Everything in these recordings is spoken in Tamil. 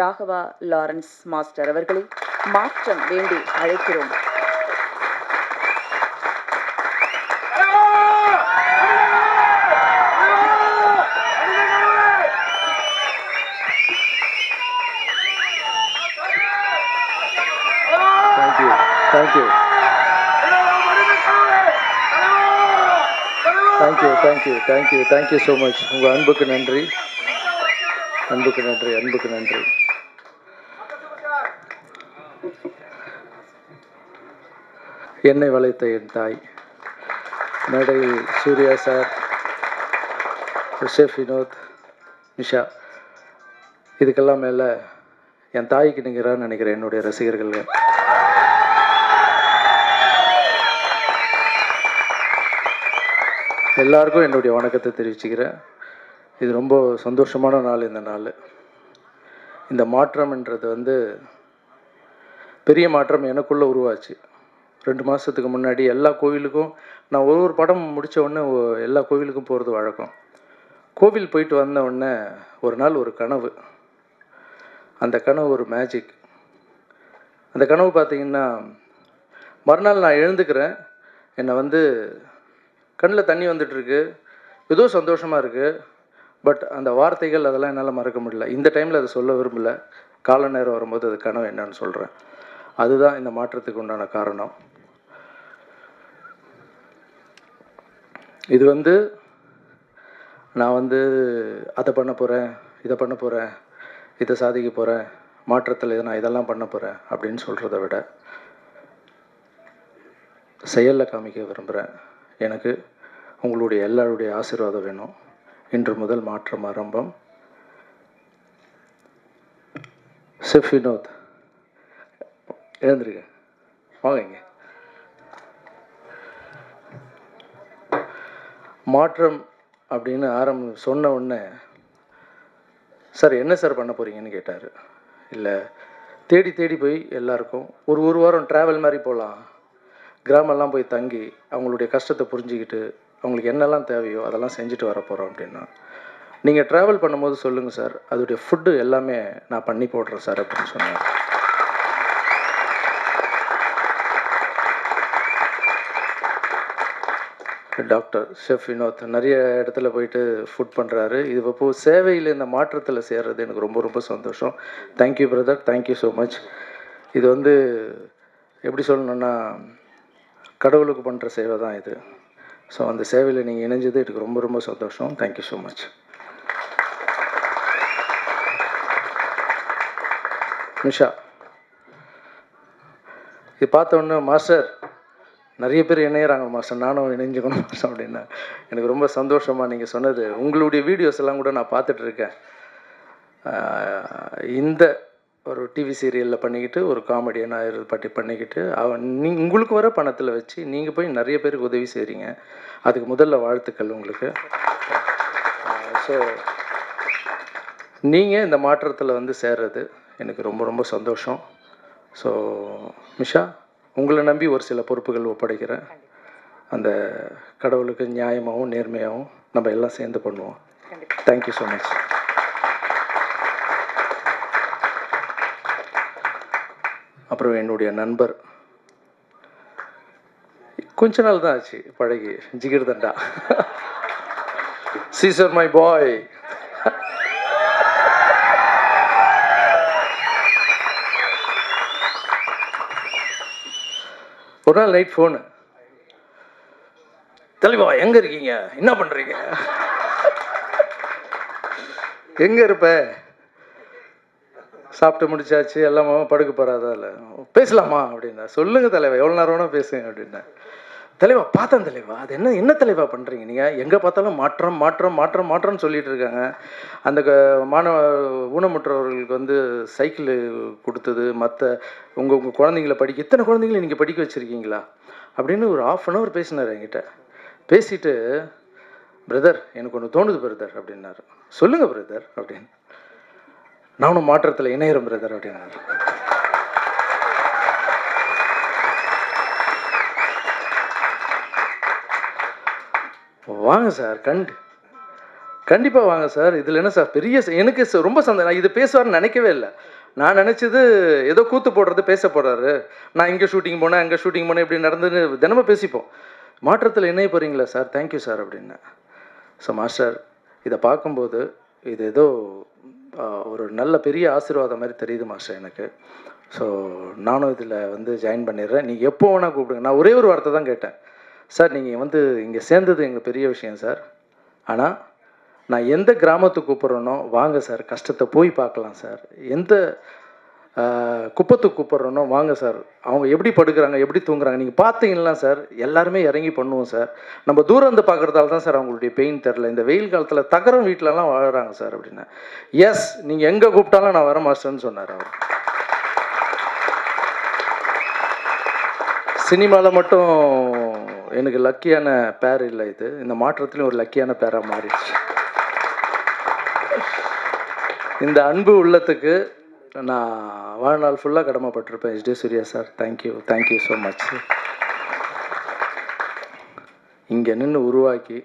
ராகவா லாரன்ஸ் மாஸ்டர் அவர்களை மாற்றம் வேண்டி அழைக்கிறோம். Thank you thank you thank you thank you thank you thank you so much உங்கள் அன்புக்கு நன்றி. அன்புக்கு நன்றி அன்புக்கு நன்றி. என்னை வளைத்த என் தாய். மேடையில் சூர்யா சார் ஷெஃப் வினோத் நிஷா. இதுக்கெல்லாம் மேலே என் தாய்க்கு நிகரான்னு நினைக்கிறேன் என்னுடைய ரசிகர்கள். எல்லாருக்கும் என்னுடைய வணக்கத்தை தெரிவிச்சுக்கிறேன். இது ரொம்ப சந்தோஷமான நாள் இந்த நாள். இந்த மாற்றம்ன்றது வந்து பெரிய மாற்றம் எனக்குள்ளே உருவாச்சு. ரெண்டு மாதத்துக்கு முன்னாடி எல்லா கோவிலுக்கும் நான் ஒரு ஒரு படம் முடித்த உடனே எல்லா கோவிலுக்கும் போகிறது வழக்கம். கோவில் போயிட்டு வந்த உடனே ஒரு நாள் ஒரு கனவு. அந்த கனவு ஒரு மேஜிக் அந்த கனவு பார்த்தீங்கன்னா மறுநாள் நான் எழுந்துக்கிறேன். என்னை வந்து கண்ணில் தண்ணி வந்துட்டுருக்கு ஏதோ சந்தோஷமாக இருக்குது பட் அந்த வார்த்தைகள் அதெல்லாம் என்னால் மறக்க முடியல. இந்த டைமில் அதை சொல்ல விரும்பல. கால நேரம் வரும்போது அது கனவு என்னன்னு சொல்கிறேன் அதுதான் இந்த மாற்றத்துக்கு உண்டான காரணம். இது வந்து நான் வந்து அதை பண்ண போகிறேன் இதை பண்ண போகிறேன் இதை சாதிக்க போகிறேன் மாற்றத்தில் இதை நான் இதெல்லாம் பண்ண போகிறேன் அப்படின்னு சொல்கிறத விட செயலில் காமிக்க விரும்புகிறேன் எனக்கு உங்களுடைய எல்லாருடைய ஆசீர்வாதம் வேணும். இன்று முதல் மாற்றம் ஆரம்பம். செஃப் வினோத் எழுந்திருக்க வாங்க மாற்றம் அப்படின்னு ஆரம்ப சொன்ன உடனே சார் என்ன சார் பண்ண போகிறீங்கன்னு கேட்டார். இல்லை தேடி தேடி போய் எல்லாருக்கும் ஒரு ஒரு வாரம் ட்ராவல் மாதிரி போகலாம் கிராமம்லாம் போய் தங்கி அவங்களுடைய கஷ்டத்தை புரிஞ்சுக்கிட்டு அவங்களுக்கு என்னெல்லாம் தேவையோ அதெல்லாம் செஞ்சுட்டு வர போகிறோம் அப்படின்னா நீங்கள் ட்ராவல் பண்ணும்போது சொல்லுங்கள் சார் அதோடைய ஃபுட்டு எல்லாமே நான் பண்ணி போடுறேன் சார் அப்படின்னு சொன்னேன் டாக்டர் ஷெஃப் வினோத் நிறைய இடத்துல போயிட்டு ஃபுட் பண்ணுறாரு இது இப்போ சேவையில் இந்த மாற்றத்தில் சேர்றது எனக்கு ரொம்ப ரொம்ப சந்தோஷம். Thank you brother thank you so much இது வந்து எப்படி சொல்லணுன்னா கடவுளுக்கு பண்ணுற சேவை தான் இது. ஸோ அந்த சேவையில் நீங்கள் இணைஞ்சது எனக்கு ரொம்ப ரொம்ப சந்தோஷம். தேங்க்யூ ஸோ மச் நிஷா இது பார்த்த மாஸ்டர் நிறைய பேர் இணையிறாங்க மாஸ்டர். நானும் இணைஞ்சுக்கணும் மாஸ்டர் அப்படின்னா. எனக்கு ரொம்ப சந்தோஷமாக நீங்கள் சொன்னது. உங்களுடைய வீடியோஸ் எல்லாம் கூட நான் பார்த்துட்ருக்கேன் இந்த ஒரு டிவி சீரியலில் பண்ணிக்கிட்டு ஒரு காமெடியனாக இது பட்டி பண்ணிக்கிட்டு அவன் நீ உங்களுக்கு வர பணத்தில் வச்சு நீங்கள் போய் நிறைய பேருக்கு உதவி செய்கிறீங்க அதுக்கு முதல்ல வாழ்த்துக்கள் உங்களுக்கு. ஸோ நீங்கள் இந்த மாற்றத்தில் வந்து சேர்றது எனக்கு ரொம்ப ரொம்ப சந்தோஷம். ஸோ மிஷா உங்களை நம்பி ஒரு சில பொறுப்புகள் ஒப்படைக்கிறேன். அந்த கடவுளுக்கு நியாயமாகவும் நேர்மையாகவும் நம்ம எல்லாம் சேர்ந்து பண்ணுவோம். தேங்க்யூ ஸோ மச் அப்புறம் என்னுடைய நண்பர். கொஞ்ச நாள் தான் ஆச்சு பழகி. ஜிகிர் தண்டா. சீசர் மை பாய் ஒரு நாள் நைட் ஃபோனு தெளிவா எங்க இருக்கீங்க? என்ன பண்றீங்க? எங்க இருப்ப? சாப்பிட்டு முடிச்சாச்சு எல்லாமே படுக்க போகிறாதால பேசலாமா? அப்படின்னா சொல்லுங்க தலைவா எவ்வளோ நேரம் வேணால் பேசுங்க அப்படின்னா. தலைவா பார்த்தேன் தலைவா அது என்ன என்ன தலைவா பண்ணுறீங்க நீங்கள் எங்கே பார்த்தாலும் மாற்றம் மாற்றம் மாற்றம் மாற்றம்னு சொல்லிட்டு இருக்காங்க. அந்த க- மாணவ ஊனமுற்றவர்களுக்கு வந்து சைக்கிள் கொடுத்தது மற்ற உங்கள் உங்கள் குழந்தைங்கள படிக்க இத்தனை குழந்தைங்கள நீங்கள் படிக்க வச்சுருக்கீங்களா? அப்படின்னு ஒரு ஆஃப் அன் ஹவர் பேசினார் என்கிட்ட. பேசிட்டு பிரதர் எனக்கு ஒன்று தோணுது பிரதர் அப்படின்னாரு. சொல்லுங்கள் பிரதர் அப்படின்னு. நானும் மாற்றத்தில் இணையிறேன் பிரதர் அப்படின்னாரு வாங்க சார் கண்டு கண்டிப்பாக வாங்க சார். இதில் என்ன சார் பெரிய எனக்கு ச- ரொம்ப சந்தேகம். நான் இது பேசுவார்னு நினைக்கவே இல்லை. நான் நினச்சது ஏதோ கூத்து போடுறது பேச போகிறாரு நான் இங்கே ஷூட்டிங் போனேன் அங்கே ஷூட்டிங் போனேன் இப்படி நடந்துன்னு தினமும் பேசிப்போம். மாற்றத்தில் இணைய போகிறீங்களா சார்? தேங்க்யூ சார் அப்படின்னு. ஸோ மாஸ்டர் இதை பார்க்கும்போது இது ஏதோ ஒரு நல்ல பெரிய ஆசீர்வாதம் மாதிரி தெரியுது மாஸ்டர் எனக்கு. ஸோ நானும் இதில் வந்து ஜாயின் பண்ணிடுறேன். நீங்கள் எப்போ வேணால் கூப்பிடுங்க. நான் ஒரே ஒரு வார்த்தை தான் கேட்டேன். சார் நீங்கள் வந்து இங்கே சேர்ந்தது எங்களுக்கு பெரிய விஷயம் சார். ஆனால் நான் எந்த கிராமத்துக்கு கூப்பிட்றேனோ வாங்க சார். கஷ்டத்தை போய் பார்க்கலாம் சார். எந்த ஆஹ், குப்பத்துக்கு வாங்க சார். அவங்க எப்படி படுக்கிறாங்க எப்படி தூங்குறாங்க? நீங்கள் பார்த்தீங்கன்னா சார் எல்லாருமே இறங்கி பண்ணுவோம் சார். நம்ம தூரம் வந்து பார்க்குறதால தான் சார் அவங்களுடைய பெயின் தெரில இந்த வெயில் காலத்தில் தகரம் வீட்டிலலாம் வாழுறாங்க சார் அப்படின்னா. எஸ் நீங்கள் எங்கே கூப்பிட்டாலும் நான் வர மாஸ்டர்னு சொன்னார் அவர். சினிமாவில் மட்டும் எனக்கு லக்கியான பேர் இல்லை இது. இந்த மாற்றத்துலேயும் ஒரு லக்கியான பேராக மாறிடுச்சு. இந்த அன்பு உள்ளத்துக்கு நான் வாழ்நாள் ஃபுல்லாக கடமைப்பட்டிருப்பேன் ST Suriya sir. Thank you thank you so much இங்கே நின்று உருவாக்கி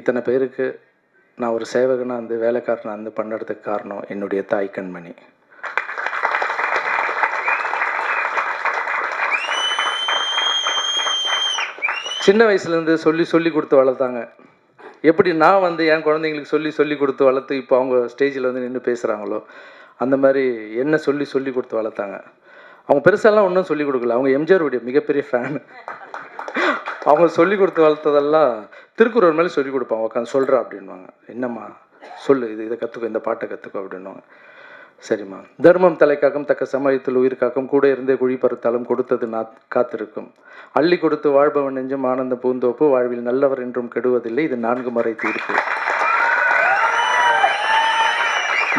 இத்தனை பேருக்கு நான் ஒரு சேவகனாக வந்து வேலைக்காரனாக வந்து பண்ணுறதுக்கு காரணம் என்னுடைய தாய் கண்மணி. சின்ன வயசுலேருந்து சொல்லி சொல்லி கொடுத்து வளர்த்தாங்க. எப்படி நான் வந்து என் குழந்தைங்களுக்கு சொல்லி சொல்லி கொடுத்து வளர்த்து இப்போ அவங்க ஸ்டேஜில் வந்து நின்று பேசுகிறாங்களோ அந்த மாதிரி என்ன சொல்லி சொல்லி கொடுத்து வளர்த்தாங்க. அவங்க பெருசாலாம் ஒன்றும் சொல்லி கொடுக்கல. அவங்க எம்ஜிஆருடைய மிகப்பெரிய ஃபேன் அவங்க சொல்லி கொடுத்து வளர்த்ததெல்லாம் திருக்குறள் மேலே சொல்லி கொடுப்பாங்க. உட்காந்து சொல்கிறா அப்படின்வாங்க என்னம்மா? சொல்லு இது இதை கற்றுக்கோ இந்த பாட்டை கற்றுக்கோ அப்படின்வாங்க சரிம்மா. தர்மம் தலைக்காக்கும் தக்க சமயத்தில் உயிர் காக்கும். கூட இருந்தே குழி பருத்தாலும் கொடுத்தது நா காத்திருக்கும். அள்ளி கொடுத்து வாழ்பவன் நெஞ்சம் ஆனந்த பூந்தோப்பு. வாழ்வில் நல்லவர் என்றும் கெடுவதில்லை. இது நான்கு முறை தீர்ப்பு.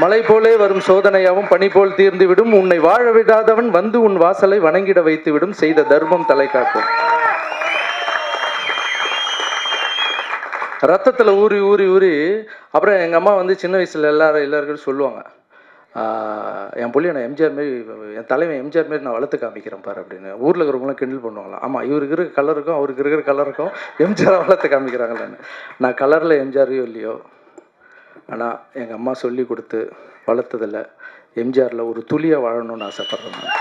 மலை போலே வரும் சோதனையாவும் பனி போல் தீர்ந்து விடும். உன்னை வாழ விடாதவன் வந்து உன் வாசலை வணங்கிட வைத்து விடும். செய்த தர்மம் தலை காக்கும். ரத்தத்தில் ஊறி ஊறி ஊறி அப்புறம் எங்கள் அம்மா வந்து சின்ன வயசில் எல்லாரும் எல்லாருக்கும் சொல்லுவாங்க. என் புள்ளிய நான் எம்ஜிஆர் மாரி என் தலைவன் எம்ஜிஆர் மாரி நான் வளர்த்து காமிக்கிறேன் பாரு அப்படின்னு. ஊரில் இருக்கிறவங்களாம் கிண்டல் பண்ணுவாங்களாம். ஆமாம் இவருக்கு இருக்கிற கலருக்கும் அவருக்கு இருக்கிற கலருக்கும் எம்ஜிஆரை வளர்த்து காமிக்கிறாங்களான்னு. நான் கலரில் எம்ஜிஆரையோ இல்லையோ ஆனால் எங்கள் அம்மா சொல்லி கொடுத்து வளர்த்ததில் எம்ஜிஆரில் ஒரு துளியாக வாழணும்னு ஆசைப்பட்றேன் நான்.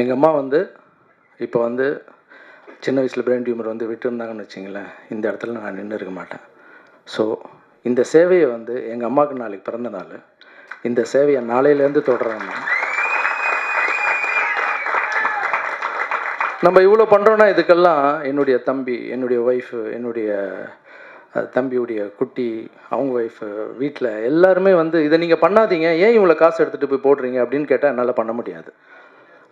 எங்கள் அம்மா வந்து இப்போ வந்து சின்ன வயசில் பிரெயின் டியூமர் வந்து விட்டுருந்தாங்கன்னு வச்சிங்களேன் இந்த இடத்துல நான் நின்று இருக்க மாட்டேன். ஸோ இந்த சேவையை வந்து எங்கள் அம்மாவுக்கு நாளைக்கு பிறந்த நாள். இந்த சேவையை நாளையிலேருந்து தொடரணும் நான். நம்ம இவ்வளோ பண்ணுறோன்னா இதுக்கெல்லாம் என்னுடைய தம்பி என்னுடைய ஒய்ஃபு என்னுடைய தம்பியுடைய குட்டி அவங்க ஒய்ஃபு வீட்டில் எல்லாருமே வந்து இதை நீங்கள் பண்ணாதீங்க. ஏன் இவ்வளோ காசு எடுத்துகிட்டு போய் போடுறீங்க? அப்படின்னு கேட்டால் என்னால் பண்ண முடியாது.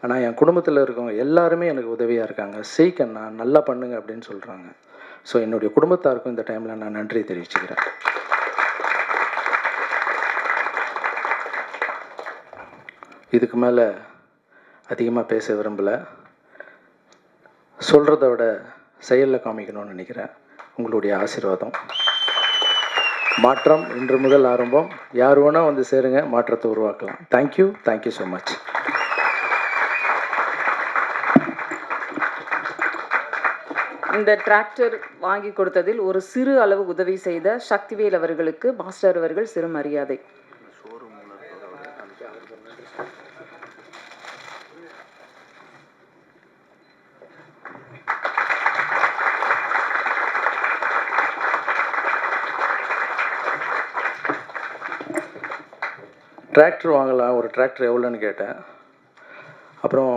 ஆனால் என் குடும்பத்தில் இருக்கவங்க எல்லாருமே எனக்கு உதவியாக இருக்காங்க. செய்கண்ணா நல்லா பண்ணுங்க அப்படின்னு சொல்கிறாங்க ஸோ என்னுடைய குடும்பத்தாருக்கும் இந்த டைமில் நான் நன்றி தெரிவிச்சுக்கிறேன். இதுக்கு மேலே அதிகமாக பேச விரும்பலை. சொல்கிறத விட செயலில் காமிக்கணும்னு நினைக்கிறேன். உங்களுடைய ஆசீர்வாதம். மாற்றம் இன்று முதல் ஆரம்பம். யார் வேணால் வந்து சேருங்க மாற்றத்தை உருவாக்கலாம். Thank you thank you so much இந்த டிராக்டர் வாங்கி கொடுத்ததில் ஒரு சிறு அளவு உதவி செய்த சக்திவேல் அவர்களுக்கு மாஸ்டர் அவர்கள் சிறு மரியாதை டிராக்டர் வாங்கலாம் ஒரு டிராக்டர் எவ்வளோன்னு கேட்டேன். அப்புறம்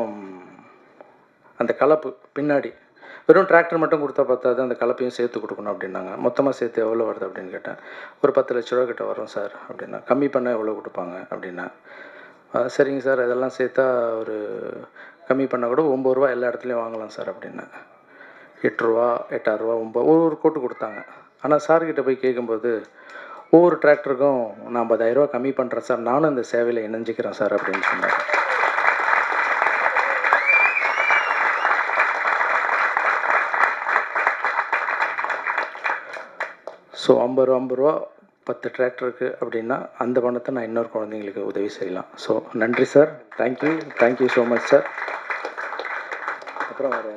அந்த கலப்பு பின்னாடி வெறும் டிராக்டர் மட்டும் கொடுத்தா பார்த்தாது அந்த கலப்பையும் சேர்த்து கொடுக்கணும் அப்படின்னாங்க. மொத்தமாக சேர்த்து எவ்வளோ வருது அப்படின்னு கேட்டேன். ஒரு பத்து லட்ச ரூபா கிட்ட வரும் சார் அப்படின்னா கம்மி பண்ணால் எவ்வளோ கொடுப்பாங்க அப்படின்னா சரிங்க சார் அதெல்லாம் சேர்த்தா ஒரு கம்மி பண்ணால் கூட ஒம்பது ரூபா எல்லா இடத்துலையும் வாங்கலாம் சார் அப்படின்னா. எட்டு ரூபா எட்டாயிரரூவா ஒம்பது ஒரு ஒரு கோட்டு கொடுத்தாங்க. ஆனால் சார்கிட்ட போய் கேட்கும்போது ஒவ்வொரு டிராக்டருக்கும் நான் ஐம்பதாயிரரூவா கம்மி பண்ணுறேன் சார். நானும் இந்த சேவையில் இணைஞ்சிக்கிறேன் சார் அப்படின்னு சொன்னார். ஸோ ஐம்பது ரூபா ஐம்பது ரூபா பத்து டிராக்டருக்கு அப்படின்னா அந்த பணத்தை நான் இன்னொரு குழந்தைங்களுக்கு உதவி செய்யலாம். ஸோ நன்றி sir. Thank you thank you so much sir அப்புறம் வர